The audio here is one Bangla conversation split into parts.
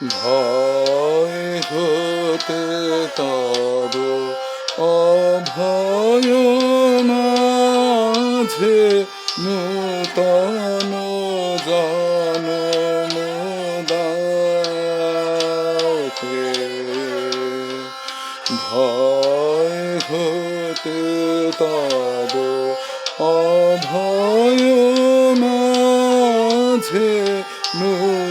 ভয় হতে তব অভয় মাঝে নূতন জনম দাকে ভয় হতে তব অভয়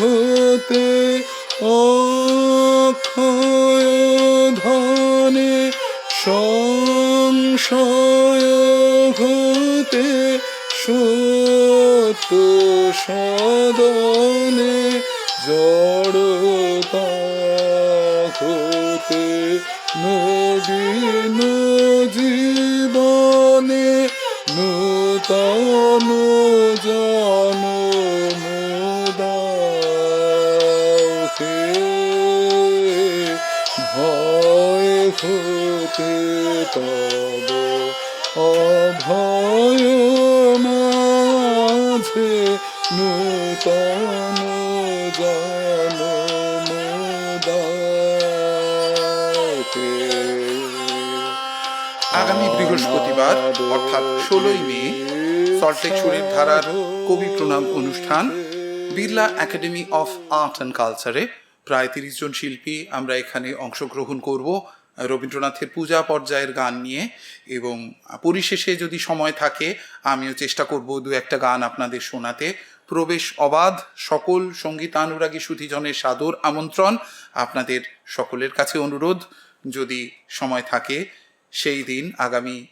হতে অক্ষয় ধনে সংশয় হতে সত্য সদনে জড়তা হতে জীবনে নূতন জনম অভয় মাঝে নূতন আগামী বৃহস্পতিবার, অর্থাৎ ষোলোই মে সল্টেক সুরের ধারার কবি প্রণাম অনুষ্ঠান Birla Academy of Art and কালচারে প্রায় তিরিশ জন শিল্পী আমরা এখানে অংশগ্রহণ করব। রবীন্দ্রনাথের পূজা পর্যায়ের গান নিয়ে এবং পরিশেষে যদি সময় থাকে, আমিও চেষ্টা করব দু একটা গান আপনাদের শোনাতে। প্রবেশ অবাধ, সকল সঙ্গীতানুরাগী সুধীজনের সাদর আমন্ত্রণ। আপনাদের সকলের কাছে অনুরোধ, যদি সময় থাকে, সেই দিন আগামী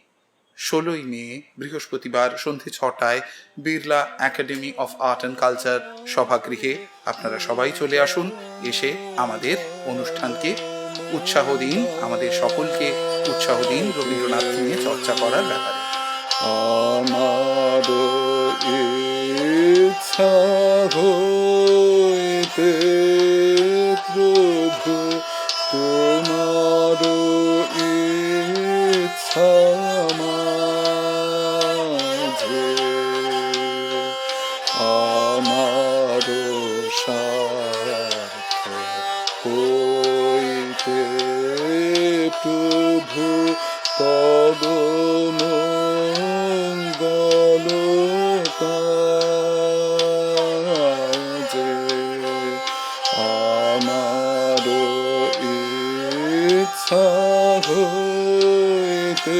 ষোলোই মে, বৃহস্পতিবার সন্ধে ছটায় Birla Academy of Art and Culture সভাগৃহে আপনারা সবাই চলে আসুন, এসে আমাদের অনুষ্ঠানকে উৎসাহ দিন, আমাদের সকলকে উৎসাহ দিন রবীন্দ্রনাথ নিয়ে চর্চা করার ব্যাপারে। আমার ইচ্ছা প্রভু তোমার ইচ্ছা হইতে প্রভু তব মঙ্গল কাজে আমার ইচ্ছা হইতে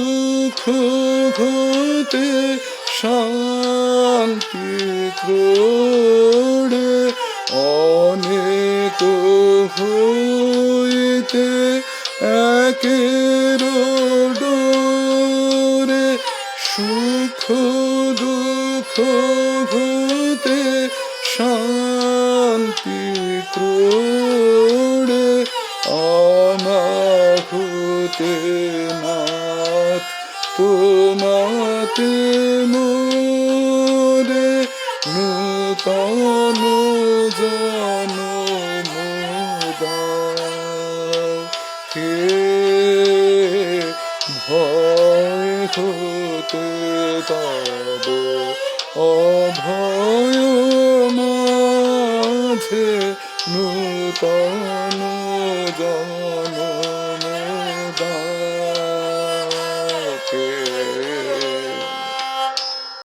হতে শান্তি ক্রোড়ে অনেক হইতে একের ডোরে সুখ দুঃখ হতে শান্তি ক্রোড়ে অনাহুতে তোমাতে মোরে নূতন জনম হে ভয় হতে তব অভয় মাঝে নূতন